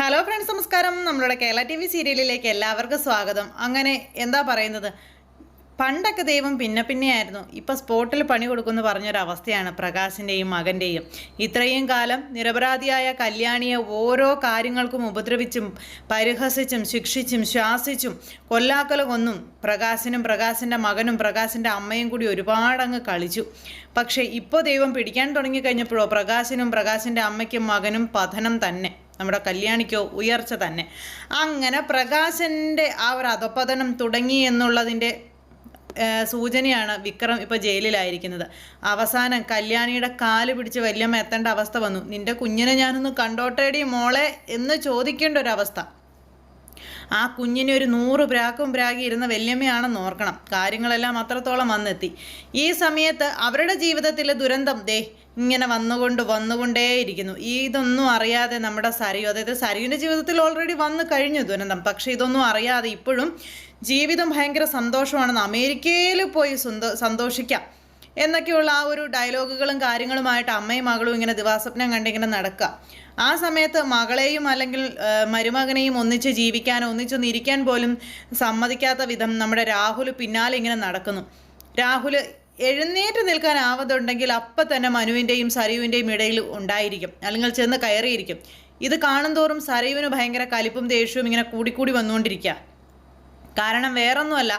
Hello friends നമസ്കാരം. നമ്മളുടെ Kerala T V സീരിയലിലേക്ക് എല്ലാവർക്കും സ്വാഗതം. അങ്ങനെ എന്താ പറയുന്നത്? പണ്ടൊക്കെ ദൈവം പിന്നെ പിന്നെയായിരുന്നു. ഇപ്പം സ്പോട്ടിൽ പണി കൊടുക്കുമെന്ന് പറഞ്ഞൊരവസ്ഥയാണ് പ്രകാശിന്റെയും മകന്റെയും ഇത്രയും കാലം നിരപരാധിയായ കല്യാണിയെ ഓരോ കാര്യങ്ങൾക്കും ഉപദ്രവിച്ചും പരിഹസിച്ചും ശിക്ഷിച്ചും ശ്വാസിച്ചും കൊല്ലാക്കല കൊന്നും പ്രകാശിനും പ്രകാശിന്റെ മകനും പ്രകാശിന്റെ അമ്മയും കൂടി ഒരുപാടങ്ങ് കളിച്ചു. പക്ഷേ ഇപ്പോൾ ദൈവം പിടിക്കാൻ തുടങ്ങിക്കഴിഞ്ഞപ്പോഴോ പ്രകാശിനും പ്രകാശിന്റെ അമ്മയ്ക്കും മകനും പതനം തന്നെ. നമ്മുടെ കല്യാണിക്കോ ഉയർച്ച തന്നെ. അങ്ങനെ പ്രകാശന്റെ ആ ഒരു അധപ്പതനം തുടങ്ങി എന്നുള്ളതിന്റെ സൂചനയാണ് വിക്രം ഇപ്പോൾ ജയിലിലായിരിക്കുന്നത്. അവസാനം കല്യാണിയുടെ കാൽ പിടിച്ച് വല്യമ്മ എത്തേണ്ട അവസ്ഥ വന്നു. നിന്റെ കുഞ്ഞിനെ ഞാനൊന്ന് കണ്ടോട്ടേടി മോളെ എന്ന് ചോദിക്കേണ്ട ഒരവസ്ഥ ആ കുഞ്ഞിനെ ഒരു നൂറ് പ്രാക്കും പ്രാകി ഇരുന്ന വല്യമ്മയാണെന്ന് ഓർക്കണം. കാര്യങ്ങളെല്ലാം അത്രത്തോളം വന്നെത്തി. ഈ സമയത്ത് അവരുടെ ജീവിതത്തിലെ ദുരന്തം ദേ ഇങ്ങനെ വന്നുകൊണ്ട് വന്നുകൊണ്ടേയിരിക്കുന്നു. ഇതൊന്നും അറിയാതെ നമ്മുടെ സരയു അതായത് സരിയുടെ ജീവിതത്തിൽ ഓൾറെഡി വന്നു കഴിഞ്ഞു ദുരന്തം. പക്ഷേ ഇതൊന്നും അറിയാതെ ഇപ്പോഴും ജീവിതം ഭയങ്കര സന്തോഷമാണെന്ന് അമേരിക്കയിൽ പോയി സന്തോഷിക്കാം. എന്നൊക്കെയുള്ള ആ ഒരു ഡയലോഗുകളും കാര്യങ്ങളുമായിട്ട് അമ്മയും മകളും ഇങ്ങനെ ദിവാസ്വപ്നം കണ്ടിങ്ങനെ നടക്കുക ആ സമയത്ത് മകളെയും അല്ലെങ്കിൽ മരുമകനെയും ഒന്നിച്ച് ജീവിക്കാൻ ഒന്നിച്ചൊന്ന് ഇരിക്കാൻ പോലും സമ്മതിക്കാത്ത വിധം നമ്മുടെ രാഹുൽ പിന്നാലെ ഇങ്ങനെ നടക്കുന്നു. രാഹുൽ എഴുന്നേറ്റ് നിൽക്കാനാവതുണ്ടെങ്കിൽ അപ്പം തന്നെ മനുവിന്റെയും സരയുവിന്റെയും ഇടയിൽ ഉണ്ടായിരിക്കും. അല്ലെങ്കിൽ ചെന്ന് കയറിയിരിക്കും. ഇത് കാണുന്തോറും സരയുവിന് ഭയങ്കര കലിപ്പും ദേഷ്യവും ഇങ്ങനെ കൂടിക്കൂടി വന്നുകൊണ്ടിരിക്കുക കാരണം വേറൊന്നുമല്ല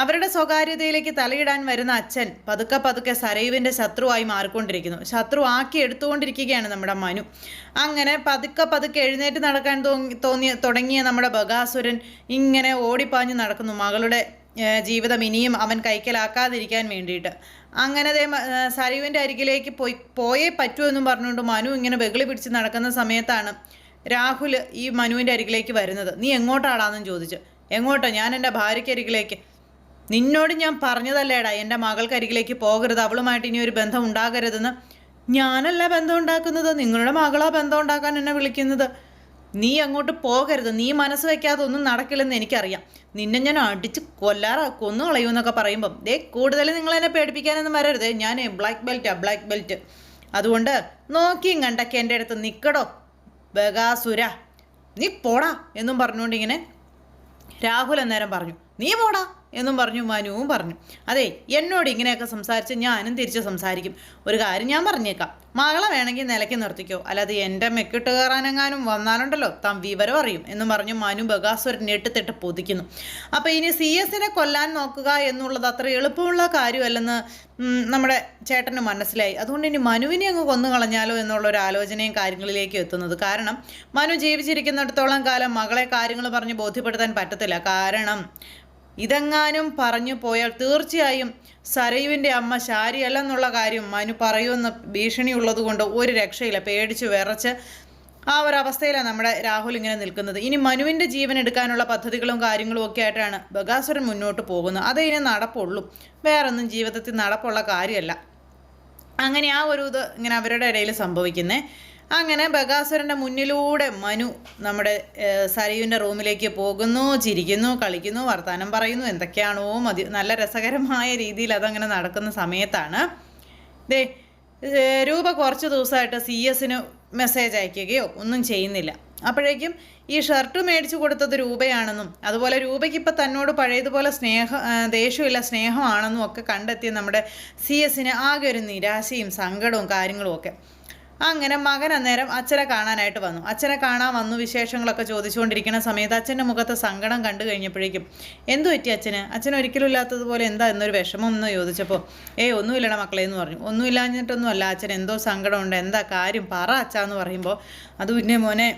അവരുടെ സ്വകാര്യതയിലേക്ക് തലയിടാൻ വരുന്ന അച്ഛൻ പതുക്കെ പതുക്കെ സരയുവിന്റെ ശത്രുവായി മാറിക്കൊണ്ടിരിക്കുന്നു. ശത്രു ആക്കി എടുത്തുകൊണ്ടിരിക്കുകയാണ് നമ്മുടെ മനു. അങ്ങനെ പതുക്കെ പതുക്കെ എഴുന്നേറ്റ് നടക്കാൻ തോന്നി തുടങ്ങിയ നമ്മുടെ ബഗാസുരൻ ഇങ്ങനെ ഓടിപ്പാഞ്ഞു നടക്കുന്നു. മകളുടെ ജീവിതം ഇനിയും അവൻ കൈക്കലാക്കാതിരിക്കാൻ വേണ്ടിയിട്ട്. അങ്ങനെ അതേ സരയുവിന്റെ അരികിലേക്ക് പോയി പോയേ പറ്റൂ എന്നും പറഞ്ഞുകൊണ്ട് മനു ഇങ്ങനെ ബഹളി പിടിച്ച് നടക്കുന്ന സമയത്താണ് രാഹുൽ ഈ മനുവിന്റെ അരികിലേക്ക് വരുന്നത്. നീ എങ്ങോട്ടാടാന്നും ചോദിച്ചു. എങ്ങോട്ടോ? ഞാൻ എന്റെ ഭാര്യയ്ക്ക് അരികിലേക്ക് നിന്നോട് ഞാൻ പറഞ്ഞതല്ലേടാ എന്റെ മകൾക്കരികിലേക്ക് പോകരുത് അവളുമായിട്ട് ഇനി ഒരു ബന്ധം ഉണ്ടാകരുതെന്ന്. ഞാനല്ല ബന്ധം ഉണ്ടാക്കുന്നത് നിങ്ങളുടെ മകളാ ബന്ധം ഉണ്ടാക്കാൻ എന്നെ വിളിക്കുന്നത്. നീ അങ്ങോട്ട് പോകരുത് നീ മനസ്സ് വയ്ക്കാതെ ഒന്നും നടക്കില്ലെന്ന് എനിക്കറിയാം. നിന്നെ ഞാൻ അടിച്ച് കൊല്ലാറാ കൊന്നു കളയൂന്നൊക്കെ പറയുമ്പം ദേ കൂടുതൽ നിങ്ങൾ എന്നെ പേടിപ്പിക്കാനൊന്നും വരരുത്. ഞാൻ ബ്ലാക്ക് ബെൽറ്റാ ബ്ലാക്ക് ബെൽറ്റ് അതുകൊണ്ട് നോക്കിയും കണ്ടൊക്കെ എന്റെ അടുത്ത് നിൽക്കടോ ബഗാസുര. നീ പോടാ എന്നും പറഞ്ഞുകൊണ്ട് ഇങ്ങനെ രാഹുൽ അന്നേരം പറഞ്ഞു നീ പോടാ എന്നും പറഞ്ഞു മനുവും പറഞ്ഞു. അതെ എന്നോട് ഇങ്ങനെയൊക്കെ സംസാരിച്ച് ഞാനും തിരിച്ച് സംസാരിക്കും. ഒരു കാര്യം ഞാൻ പറഞ്ഞേക്കാം. മകളെ വേണമെങ്കിൽ നിലയ്ക്ക് നിർത്തിക്കോ. അല്ലാതെ എന്റെ മെക്കിട്ട് കയറാനെങ്ങാനും വന്നാലുണ്ടല്ലോ താൻ വിവരം അറിയും എന്നും പറഞ്ഞു മനു ബഗാസുരൻ ഞെട്ടിത്തിട്ട് പൊതിക്കുന്നു. അപ്പോൾ ഇനി സി എസിനെ കൊല്ലാൻ നോക്കുക എന്നുള്ളത് അത്ര എളുപ്പമുള്ള കാര്യമല്ലെന്ന് നമ്മുടെ ചേട്ടന് മനസ്സിലായി. അതുകൊണ്ട് ഇനി മനുവിനെ അങ്ങ് കൊന്നു കളഞ്ഞാലോ എന്നുള്ള ഒരു ആലോചനയും കാര്യങ്ങളിലേക്ക് എത്തുന്നത്. കാരണം മനു ജീവിച്ചിരിക്കുന്നിടത്തോളം കാലം മകളെ കാര്യങ്ങൾ പറഞ്ഞ് ബോധ്യപ്പെടുത്താൻ പറ്റത്തില്ല. കാരണം ഇതെങ്ങാനും പറഞ്ഞു പോയാൽ തീർച്ചയായും സരയുവിന്റെ അമ്മ ശാരിയല്ലെന്നുള്ള കാര്യം മനു പറയുമെന്ന് ഭീഷണിയുള്ളത് കൊണ്ട് ഒരു രക്ഷയില്ല. പേടിച്ച് വിറച്ച് ആ ഒരു അവസ്ഥയിലാണ് നമ്മുടെ രാഹുൽ ഇങ്ങനെ നിൽക്കുന്നത്. ഇനി മനുവിന്റെ ജീവൻ എടുക്കാനുള്ള പദ്ധതികളും കാര്യങ്ങളും ഒക്കെ ആയിട്ടാണ് ബഗാസുരൻ മുന്നോട്ട് പോകുന്നത്. അത് ഇനി നടപ്പുള്ളൂ. വേറൊന്നും ജീവിതത്തിൽ നടപ്പുള്ള കാര്യമല്ല. അങ്ങനെ ആ ഒരു ഇത് ഇങ്ങനെ അവരുടെ ഇടയിൽ സംഭവിക്കുന്നേ. അങ്ങനെ ബഗാസുരന്റെ മുന്നിലൂടെ മനു നമ്മുടെ സരയുവിന്റെ റൂമിലേക്ക് പോകുന്നു ചിരിക്കുന്നു കളിക്കുന്നു വർത്തമാനം പറയുന്നു എന്തൊക്കെയാണോ മതി നല്ല രസകരമായ രീതിയിൽ അതങ്ങനെ നടക്കുന്ന സമയത്താണ്. ദേ രൂപ കുറച്ച് ദിവസമായിട്ട് സി എസിന് മെസ്സേജ് അയക്കുകയോ ഒന്നും ചെയ്യുന്നില്ല. അപ്പോഴേക്കും ഈ ഷർട്ട് മേടിച്ചു കൊടുത്തത് രൂപയാണെന്നും അതുപോലെ രൂപയ്ക്ക് ഇപ്പം തന്നോട് പഴയതുപോലെ സ്നേഹ ദേഷ്യമില്ല സ്നേഹമാണെന്നും ഒക്കെ കണ്ടെത്തിയ നമ്മുടെ സി എസിന് ആകെ ഒരു നിരാശയും സങ്കടവും കാര്യങ്ങളും ഒക്കെ. അങ്ങനെ മകൻ അന്നേരം അച്ഛനെ കാണാനായിട്ട് വന്നു. അച്ഛനെ കാണാൻ വന്നു വിശേഷങ്ങളൊക്കെ ചോദിച്ചുകൊണ്ടിരിക്കുന്ന സമയത്ത് അച്ഛന്റെ മുഖത്ത് സങ്കടം കണ്ടു കഴിഞ്ഞപ്പോഴേക്കും എന്തു പറ്റി അച്ഛന്? അച്ഛൻ ഒരിക്കലും ഇല്ലാത്തതുപോലെ എന്താ എന്നൊരു വിഷമം എന്ന് ചോദിച്ചപ്പോൾ ഏയ് ഒന്നുമില്ലട മക്കളെ എന്ന് പറഞ്ഞു. ഒന്നുമില്ലാഞ്ഞിട്ടൊന്നും അല്ല അച്ഛൻ എന്തോ സങ്കടമുണ്ട് എന്താ കാര്യം? പറ അച്ഛാന്ന് പറയുമ്പോൾ അത് പിന്നെ മോനെ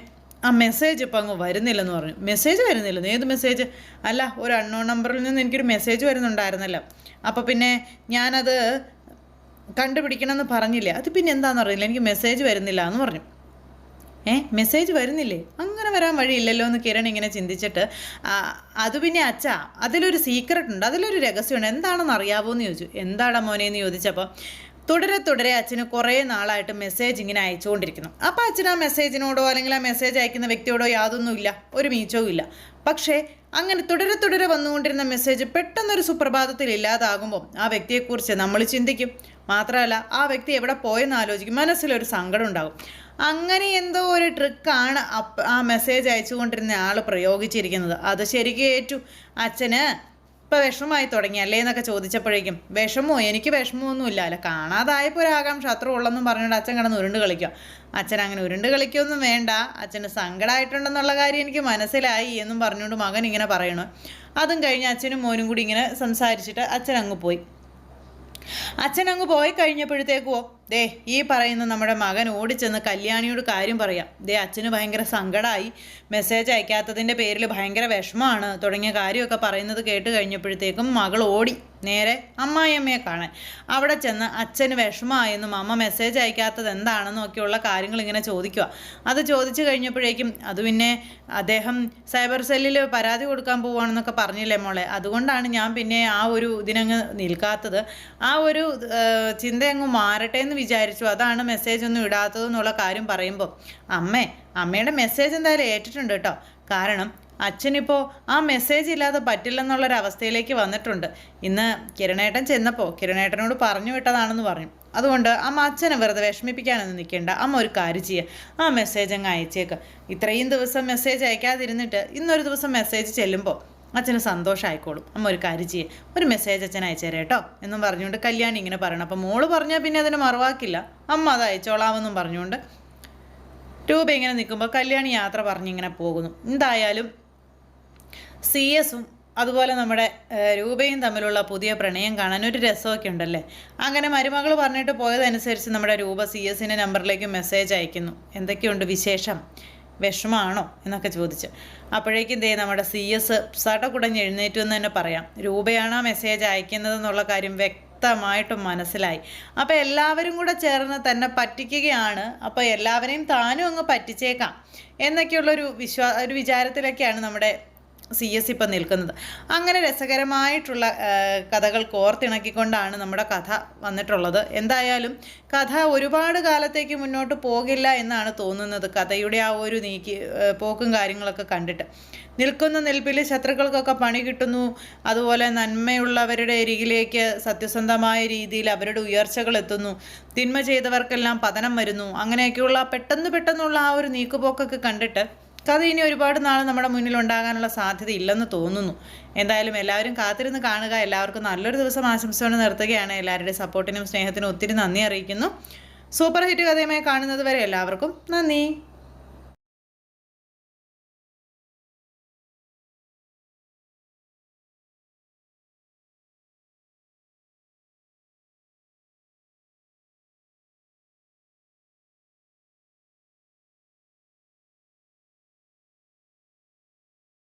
ആ മെസ്സേജ് ഇപ്പം അങ്ങ് വരുന്നില്ലെന്ന് പറഞ്ഞു. മെസ്സേജ് വരുന്നില്ലെന്ന്? ഏത് മെസ്സേജ് അല്ല ഒരു അൺനോൺ നമ്പറിൽ നിന്ന് എനിക്കൊരു മെസ്സേജ് വരുന്നുണ്ടായിരുന്നല്ലോ. അപ്പോൾ പിന്നെ ഞാനത് കണ്ടുപിടിക്കണമെന്ന് പറഞ്ഞില്ല? അത് പിന്നെ എന്താണെന്ന് അറിയില്ല. എനിക്ക് മെസ്സേജ് വരുന്നില്ല എന്ന് പറഞ്ഞു. ഏ മെസ്സേജ് വരുന്നില്ലേ? അങ്ങനെ വരാൻ വഴിയില്ലല്ലോ എന്ന് കിരൺ ഇങ്ങനെ ചിന്തിച്ചിട്ട് അത് പിന്നെ അച്ഛ അതിലൊരു സീക്രട്ട് ഉണ്ട്. അതിലൊരു രഹസ്യമുണ്ട്. എന്താണെന്ന് അറിയാവോ എന്ന് ചോദിച്ചു. എന്താടാ മോനെ എന്ന് ചോദിച്ചപ്പോൾ തുടരെ തുടരെ അച്ഛന് കുറേ നാളായിട്ട് മെസ്സേജ് ഇങ്ങനെ അയച്ചുകൊണ്ടിരിക്കുന്നു. അപ്പോൾ അച്ഛൻ ആ മെസ്സേജിനോടോ അല്ലെങ്കിൽ ആ മെസ്സേജ് അയക്കുന്ന വ്യക്തിയോടോ യാതൊന്നുമില്ല ഒരു മീച്ചവും ഇല്ല. പക്ഷേ അങ്ങനെ തുടരെ തുടരെ വന്നുകൊണ്ടിരുന്ന മെസ്സേജ് പെട്ടെന്നൊരു സുപ്രഭാതത്തിൽ ഇല്ലാതാകുമ്പോൾ ആ വ്യക്തിയെക്കുറിച്ച് നമ്മൾ ചിന്തിക്കും. മാത്രമല്ല ആ വ്യക്തി എവിടെ പോയെന്ന് ആലോചിക്കും. മനസ്സിലൊരു സങ്കടം ഉണ്ടാകും. അങ്ങനെ എന്തോ ഒരു ട്രിക്കാണ് ആ മെസ്സേജ് അയച്ചുകൊണ്ടിരുന്ന ആൾ പ്രയോഗിച്ചിരിക്കുന്നത്. അത് ശരിക്കും ഏറ്റു. അച്ഛന് ഇപ്പം വിഷമമായി തുടങ്ങി അല്ലേ എന്നൊക്കെ ചോദിച്ചപ്പോഴേക്കും വിഷമോ? എനിക്ക് വിഷമമൊന്നുമില്ല. അല്ല കാണാതായപ്പോൾ ഒരു ആകാംക്ഷ അത്ര ഉള്ളെന്നും പറഞ്ഞുകൊണ്ട് അച്ഛൻ കിടന്ന് ഉരുണ്ട് കളിക്കുക. അച്ഛൻ അങ്ങനെ ഉരുണ്ട് കളിക്കൊന്നും വേണ്ട. അച്ഛന് സങ്കടമായിട്ടുണ്ടെന്നുള്ള കാര്യം എനിക്ക് മനസ്സിലായി എന്നും പറഞ്ഞുകൊണ്ട് മകൻ ഇങ്ങനെ പറയണു. അതും കഴിഞ്ഞ് അച്ഛനും മോനും കൂടി ഇങ്ങനെ സംസാരിച്ചിട്ട് അച്ഛൻ അങ്ങ് പോയി. അച്ഛൻ അങ്ങ് പോയി കഴിഞ്ഞപ്പോഴത്തേക്കുവോ? ദേ ഈ പറയുന്ന നമ്മുടെ മകൻ ഓടിച്ചെന്ന് കല്യാണിയോട് കാര്യം പറയാം. ദേ അച്ഛന് ഭയങ്കര സങ്കടമായി മെസ്സേജ് അയക്കാത്തതിന്റെ പേരിൽ ഭയങ്കര വിഷമമാണ്. തുടങ്ങിയ കാര്യമൊക്കെ പറയുന്നത് കേട്ട് കഴിഞ്ഞപ്പോഴത്തേക്കും മകൾ ഓടി നേരെ അമ്മായിയമ്മയെ കാണാൻ. അവിടെ ചെന്ന് അച്ഛന് വിഷമമായെന്നും അമ്മ മെസ്സേജ് അയക്കാത്തത് എന്താണെന്നൊക്കെയുള്ള കാര്യങ്ങൾ ഇങ്ങനെ ചോദിക്കുക അത് ചോദിച്ചു കഴിഞ്ഞപ്പോഴേക്കും അത് പിന്നെ അദ്ദേഹം സൈബർ സെല്ലിൽ പരാതി കൊടുക്കാൻ പോവുകയാണെന്നൊക്കെ പറഞ്ഞില്ലേ മോളെ? അതുകൊണ്ടാണ് ഞാൻ പിന്നെ ആ ഒരു ഇതിനങ്ങ് നിൽക്കാത്തത്. ആ ഒരു ചിന്തയങ്ങ് മാറട്ടെ എന്ന് വിചാരിച്ചു. അതാണ് മെസ്സേജ് ഒന്നും ഇടാത്തതെന്നുള്ള കാര്യം പറയുമ്പോൾ അമ്മേ അമ്മയുടെ മെസ്സേജ് എന്തായാലും ഏറ്റിട്ടുണ്ട് കേട്ടോ. കാരണം അച്ഛനിപ്പോൾ ആ മെസ്സേജ് ഇല്ലാതെ പറ്റില്ലെന്നുള്ളൊരവസ്ഥയിലേക്ക് വന്നിട്ടുണ്ട്. ഇന്ന് കിരണേട്ടൻ ചെന്നപ്പോൾ കിരണേട്ടനോട് പറഞ്ഞു വിട്ടതാണെന്ന് പറഞ്ഞു. അതുകൊണ്ട് അമ്മ അച്ഛനെ വെറുതെ വിഷമിപ്പിക്കാനൊന്നും നിൽക്കേണ്ട. അമ്മ ഒരു കാര്യം ചെയ്യുക ആ മെസ്സേജ് അങ്ങ് അയച്ചേക്ക്. ഇത്രയും ദിവസം മെസ്സേജ് അയക്കാതിരുന്നിട്ട് ഇന്നൊരു ദിവസം മെസ്സേജ് ചെല്ലുമ്പോൾ അച്ഛന് സന്തോഷമായിക്കോളും അമ്മ ഒരു കാര്യം ചെയ്യേ. ഒരു മെസ്സേജ് അച്ഛൻ അയച്ചേരെ കേട്ടോ. എന്നും പറഞ്ഞുകൊണ്ട് കല്യാണി ഇങ്ങനെ പറയണം. അപ്പം മോൾ പറഞ്ഞാൽ പിന്നെ അതിന് മറുവാക്കില്ല. അമ്മ അത് അയച്ചോളാമെന്നും പറഞ്ഞുകൊണ്ട് രൂപ ഇങ്ങനെ നിൽക്കുമ്പോൾ കല്യാണി യാത്ര പറഞ്ഞിങ്ങനെ പോകുന്നു. എന്തായാലും സി എസും അതുപോലെ നമ്മുടെ രൂപയും തമ്മിലുള്ള പുതിയ പ്രണയം കാണാൻ ഒരു രസമൊക്കെ ഉണ്ടല്ലേ? അങ്ങനെ മരുമകൾ പറഞ്ഞിട്ട് പോയതനുസരിച്ച് നമ്മുടെ രൂപ സി എസിന്റെ നമ്പറിലേക്ക് മെസ്സേജ് അയക്കുന്നു. എന്തൊക്കെയുണ്ട് വിശേഷം? വിഷമാണോ എന്നൊക്കെ ചോദിച്ച്. അപ്പോഴേക്കും ദേ നമ്മുടെ സി എസ് സടകുടഞ്ഞ് എഴുന്നേറ്റു എന്ന് തന്നെ പറയാം. രൂപയാണ് ആ മെസ്സേജ് അയക്കുന്നത് എന്നുള്ള കാര്യം വ്യക്തമായിട്ടും മനസ്സിലായി. അപ്പോൾ എല്ലാവരും കൂടെ ചേർന്ന് തന്നെ പറ്റിക്കുകയാണ്. അപ്പോൾ എല്ലാവരെയും താനും അങ്ങ് പറ്റിച്ചേക്കാം. എന്നൊക്കെയുള്ളൊരു വിശ്വാ ഒരു വിചാരത്തിലൊക്കെയാണ് നമ്മുടെ സി എസ് ഇപ്പം നിൽക്കുന്നത്. അങ്ങനെ രസകരമായിട്ടുള്ള കഥകൾ കോർത്തിണക്കിക്കൊണ്ടാണ് നമ്മുടെ കഥ വന്നിട്ടുള്ളത്. എന്തായാലും കഥ ഒരുപാട് കാലത്തേക്ക് മുന്നോട്ട് പോകില്ല എന്നാണ് തോന്നുന്നത്. കഥയുടെ ആ ഒരു നീക്കി പോക്കും കാര്യങ്ങളൊക്കെ കണ്ടിട്ട്. നിൽക്കുന്ന നിൽപ്പിൽ ശത്രുക്കൾക്കൊക്കെ പണി കിട്ടുന്നു. അതുപോലെ നന്മയുള്ളവരുടെ അരികിലേക്ക് സത്യസന്ധമായ രീതിയിൽ അവരുടെ ഉയർച്ചകൾ എത്തുന്നു. തിന്മ ചെയ്തവർക്കെല്ലാം പതനം വരുന്നു. അങ്ങനെയൊക്കെയുള്ള പെട്ടെന്ന് പെട്ടെന്നുള്ള ആ ഒരു നീക്കുപോക്കൊക്കെ കണ്ടിട്ട് കഥ ഇനി ഒരുപാട് നാൾ നമ്മുടെ മുന്നിൽ ഉണ്ടാകാനുള്ള സാധ്യത ഇല്ലെന്ന് തോന്നുന്നു. എന്തായാലും എല്ലാവരും കാത്തിരുന്ന് കാണുക. എല്ലാവർക്കും നല്ലൊരു ദിവസം ആശംസയോടെ നിർത്തുകയാണ്. എല്ലാവരുടെയും സപ്പോർട്ടിനും സ്നേഹത്തിനും ഒത്തിരി നന്ദി അറിയിക്കുന്നു. സൂപ്പർ ഹിറ്റ് കഥയുമായി കാണുന്നത് വരെ എല്ലാവർക്കും നന്ദി.